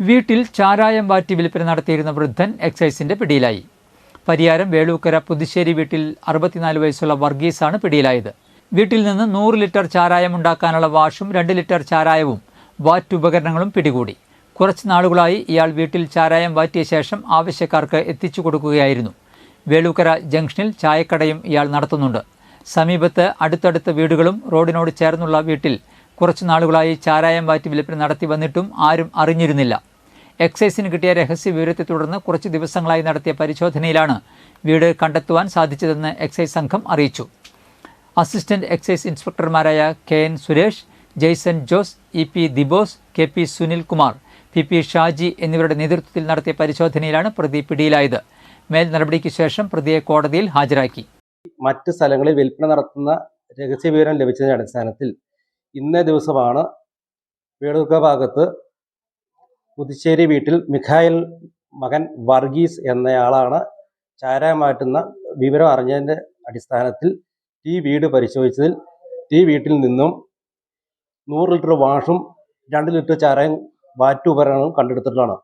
വീട്ടിൽ ചാരായം വാറ്റി വിൽപ്പന നടത്തിയിരുന്ന വൃദ്ധൻ എക്സൈസിന്റെ പിടിയിലായി. പരിയാരം വേളൂക്കര പുതുശ്ശേരി വീട്ടിൽ അറുപത്തിനാല് വയസ്സുള്ള വർഗീസാണ് പിടിയിലായത്. വീട്ടിൽ നിന്ന് നൂറ് ലിറ്റർ ചാരായം ഉണ്ടാക്കാനുള്ള വാഷും രണ്ട് ലിറ്റർ ചാരായവും വാറ്റ് ഉപകരണങ്ങളും പിടികൂടി. കുറച്ച് നാളുകളായി ഇയാൾ വീട്ടിൽ ചാരായം വാറ്റിയ ശേഷം ആവശ്യക്കാർക്ക് എത്തിച്ചു കൊടുക്കുകയായിരുന്നു. വേളൂക്കര ജംഗ്ഷനിൽ ചായക്കടയും ഇയാൾ നടത്തുന്നുണ്ട്. സമീപത്ത് അടുത്തടുത്ത വീടുകളും റോഡിനോട് ചേർന്നുള്ള വീട്ടിൽ കുറച്ചു നാളുകളായി ചാരായം വാറ്റി വിൽപ്പന നടത്തി വന്നിട്ടും ആരും അറിഞ്ഞിരുന്നില്ല. എക്സൈസിന് കിട്ടിയ രഹസ്യ വിവരത്തെ തുടർന്ന് കുറച്ച് ദിവസങ്ങളായി നടത്തിയ പരിശോധനയിലാണ് വീട് കണ്ടെത്തുവാൻ സാധിച്ചതെന്ന് എക്സൈസ് സംഘം അറിയിച്ചു. Assistant excise ഇൻസ്പെക്ടർമാരായ K N Suresh Jaison Jose E P Dibose K P Sunilkumar P P Shaji എന്നിവരുടെ നേതൃത്വത്തിൽ നടത്തിയ പരിശോധനയിലാണ് പ്രതി പിടിയിലായത്. മേൽ നടപടിക്ക് ശേഷം പ്രതിയെ കോടതിയിൽ ഹാജരാക്കി. മറ്റ് സ്ഥലങ്ങളിൽ വിൽപ്പന നടത്തുന്ന രഹസ്യ വിവരം ലഭിച്ചതിന്റെ അടിസ്ഥാനത്തിൽ ഇന്നേ ദിവസമാണ് വേളൂർക്ക ഭാഗത്ത് പുതുശ്ശേരി വീട്ടിൽ മിഖായൽ മകൻ വർഗീസ് എന്നയാളാണ് ചാരായം മാറ്റുന്ന വിവരം അറിഞ്ഞതിന്റെ അടിസ്ഥാനത്തിൽ ഈ വീട് പരിശോധിച്ചതിൽ ഈ വീട്ടിൽ നിന്നും നൂറ് ലിറ്റർ വാഷും രണ്ട് ലിറ്റർ ചാരയും വാറ്റുപകരണവും കണ്ടെടുത്തിട്ടുള്ളതാണ്.